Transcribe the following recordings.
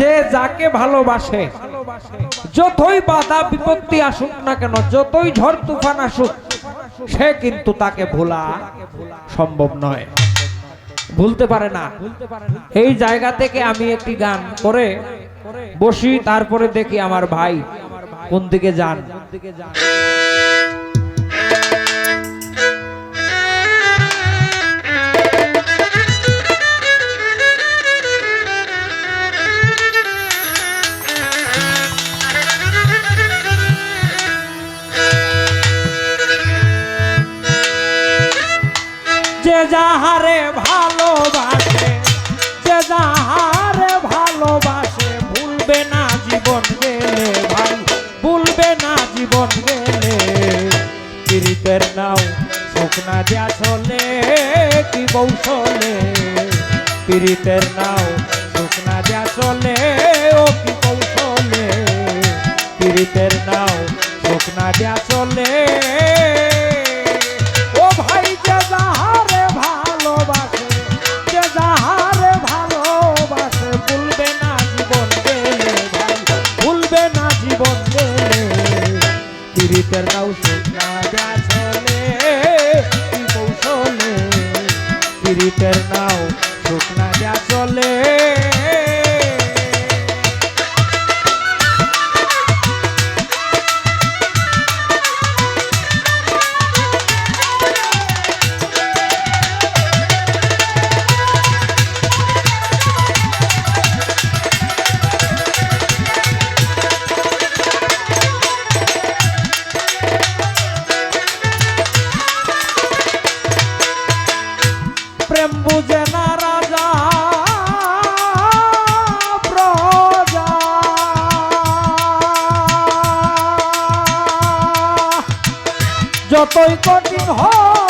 যে যাকে ভালোবাসে, যতই বাধা বিপত্তি আসুক না কেন, যতই ঝড় তুফান আসুক, সে কিন্তু তাকে ভোলা সম্ভব নয়। ভুলতে পারে না। এই জায়গা থেকে আমি একটি গান করে বসি, তারপরে দেখি আমার ভাই কোন দিকে যান। যে যাহারে ভালোবাসে, যে যাহারে ভালোবাসে, ভুলবে না জীবন গেলে ভাই, ভুলবে না জীবন গেলে পীড়িতের নাও শুকনা দিয়া চলে, কি কৌশলে পীড়িতের নাও শুকনা দিয়া চলে, ও কি কৌশলে পীড়িতের নাও নাও শুকনা দিয়া চলে কি কৌশলে নাও শুকনা দিয়া চলে প্রেম বুঝে না রাজা প্রজা। যতই কঠিন হোক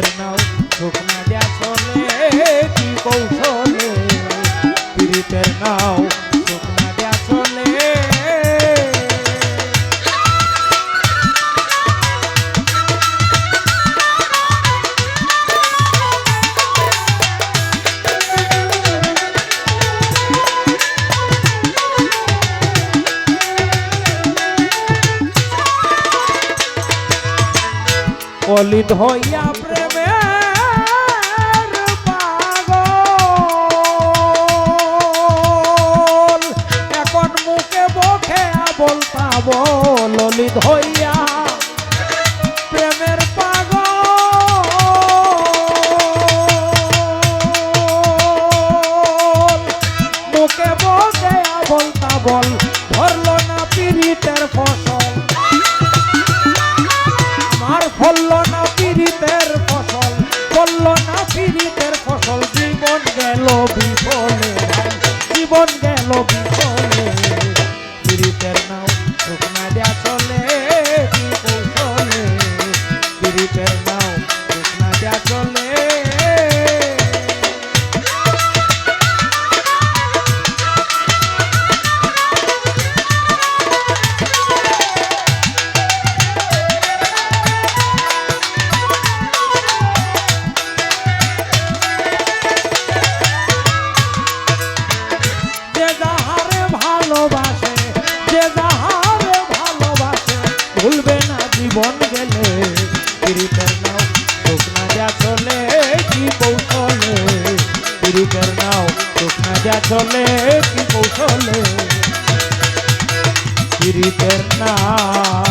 পীড়িতের নাও শুকনা দেয়া চলে কি কৌশলে? পীড়িতের নাও শুকনা দেয়া কলিত হইয়া ললিত হইয়া প্রেমের পাগ মুখে তাবল ধরল না পিরিতের ফসল। ফলল চলে কি কৌশলে? পীড়িতের নাও